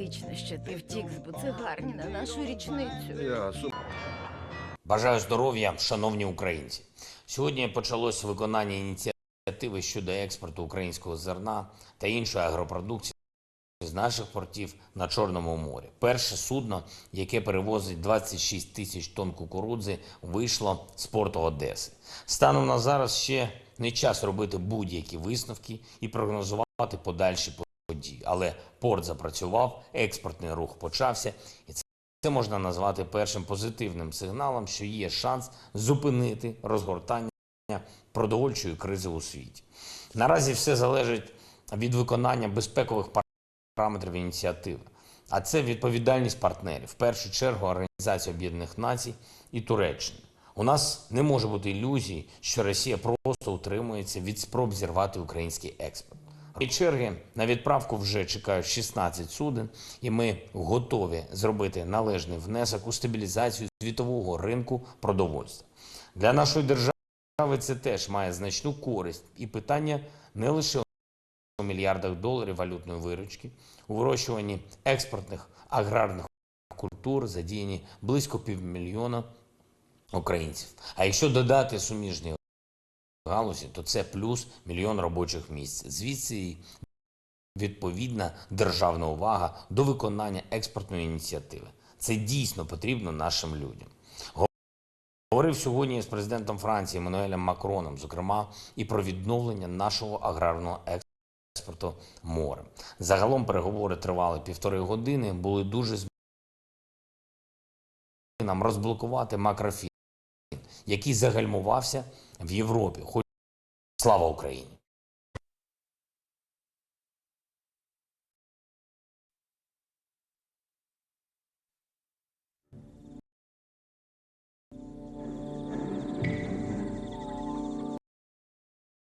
романтично, що ти втік з буцегарні на нашу річницю. Я сум... Бажаю здоров'я, шановні українці. Сьогодні почалось виконання ініціативи щодо експорту українського зерна та іншої агропродукції з наших портів на Чорному морі. Перше судно, яке перевозить 26 тисяч тонн кукурудзи, вийшло з порту Одеси. Станом на зараз ще не час робити будь-які висновки і прогнозувати подальші події. Але порт запрацював, експортний рух почався, і це це можна назвати першим позитивним сигналом, що є шанс зупинити розгортання продовольчої кризи у світі. Наразі все залежить від виконання безпекових параметрів ініціативи. А це відповідальність партнерів, в першу чергу Організації Об'єднаних Націй і Туреччини. У нас не може бути ілюзій, що Росія просто утримується від спроб зірвати український експорт. І черги на відправку вже чекають 16 суден, і ми готові зробити належний внесок у стабілізацію світового ринку продовольства. Для нашої держави це теж має значну користь і питання не лише у мільярдах доларів валютної виручки, у вирощуванні експортних аграрних культур задіяні близько півмільйона українців. А якщо додати суміжні галузі, то це плюс мільйон робочих місць. Звідси відповідна державна увага до виконання експортної ініціативи. Це дійсно потрібно нашим людям. Говорив сьогодні з президентом Франції Еммануелем Макроном, зокрема, і про відновлення нашого аграрного експорту морем. Загалом переговори тривали півтори години, були дуже змінені нам розблокувати макрофін, який загальмувався в Європі. Хоч слава Україні!